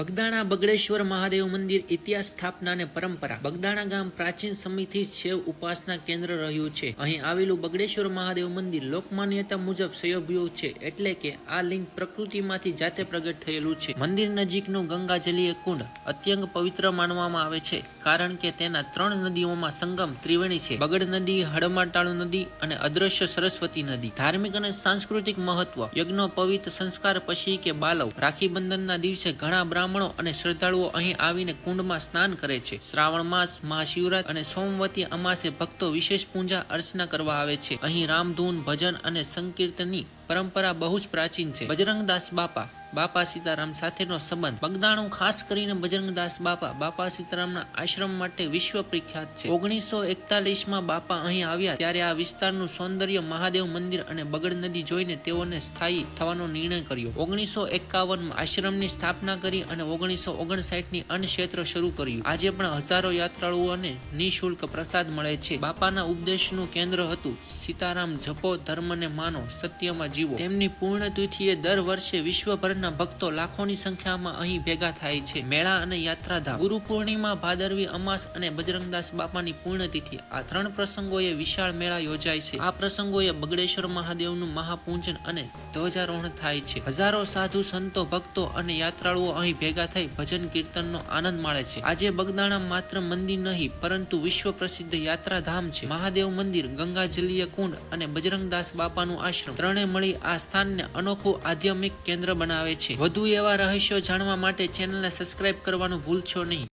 બગદાણા બગડેશ્વર મહાદેવ મંદિર ઇતિહાસ સ્થાપના અને પરંપરા. બગદાણા ગામ પ્રાચીન સમયથી શૈવ ઉપાસના કેન્દ્ર રહ્યું છે. અહીં આવેલું બગડેશ્વર મહાદેવ મંદિર લોકમાન્યતા મુજબ શૈવભ્યું છે એટલે કે આ લિંગ પ્રકૃતિમાંથી જાતે પ્રગટ થયેલું છે. મંદિર નજીકનું ગંગાજલીય કુંડ અત્યંત પવિત્ર માનવામાં આવે છે, કારણ કે તેના ત્રણ નદીઓમાં સંગમ ત્રિવેણી છે. બગડ નદી હડમાટાળુ નદી અને અદ્રશ્ય સરસ્વતી નદી. ધાર્મિક અને સાંસ્કૃતિક મહત્વ યજ્ઞો પવિત્ર સંસ્કાર પછી કે બાલવ. રાખી બંધનના દિવસે ઘણા બ્રાહ્મણો અને શ્રદ્ધાળુઓ અહીં આવીને કુંડમાં સ્નાન કરે છે. શ્રાવણ માસ, મહાશિવરાત અને સોમવતી અમાસે ભક્તો વિશેષ પૂજા અર્ચના કરવા આવે છે. અહીં રામધૂન ભજન અને સંકીર્તનની પરંપરા બહુ જ પ્રાચીન છે. બજરંગદાસ બાપા બાપા સીતારામ સાથેનો સંબંધ. બગદાણું ખાસ કરીને બજરંગદાસ બાપા બાપા સીતારામના આશ્રમ માટે વિશ્વ પ્રખ્યાત છે. ઓગણીસો એકતાલીસમાં બાપા અહીં આવ્યા ત્યારે આ વિસ્તારનું સૌંદર્ય મહાદેવ મંદિર અને બગડ નદી જોઈને તેઓને સ્થાયી થવાનો નિર્ણય કર્યો. ઓગણીસો એકાવનમાં આશ્રમની સ્થાપના કરી અને ઓગણીસો ઓગણસાઠની અન્ન શરૂ કર્યું. આજે પણ હજારો યાત્રાળુઓને નિઃશુલ્ક પ્રસાદ મળે છે. બાપાના ઉપદેશનું કેન્દ્ર હતું સીતારામ જપો ધર્મને માનો, સત્યમાં જીવો. તેમની પૂર્ણ તિથિએ દર વર્ષે વિશ્વભરના ભક્તો લાખોની સંખ્યામાં અહીં ભેગા થાય છે. મેળા અને યાત્રાધામ. ગુરુ પૂર્ણિમા, ભાદરવી, અમાસ અને બજરંગદાસ બાપાની પૂર્ણતિથિ આ ત્રણ પ્રસંગોએ વિશાળ મેળા યોજાય છે. આ પ્રસંગોએ બગડેશ્વર મહાદેવનું મહાપૂજન અને ધ્વજારોહણ થાય છે. હજારો સાધુ સંતો, ભક્તો અને યાત્રાળુઓ અહીં ભેગા થઈ ભજન કીર્તનનો આનંદ માણે છે. આજે બગદાણા માત્ર મંદિર નહીં, પરંતુ વિશ્વ પ્રસિદ્ધ યાત્રાધામ છે. મહાદેવ મંદિર ગંગાજલીય કુંડ અને બજરંગદાસ બાપાનું આશ્રમ. ત્રણે મળી આ સ્થાનને અનોખું આધ્યાત્મિક કેન્દ્ર બનાવે છે. વધુ એવા રહસ્યો જાણવા માટે ચેનલને સબસ્ક્રાઇબ કરવાનું ભૂલશો નહીં.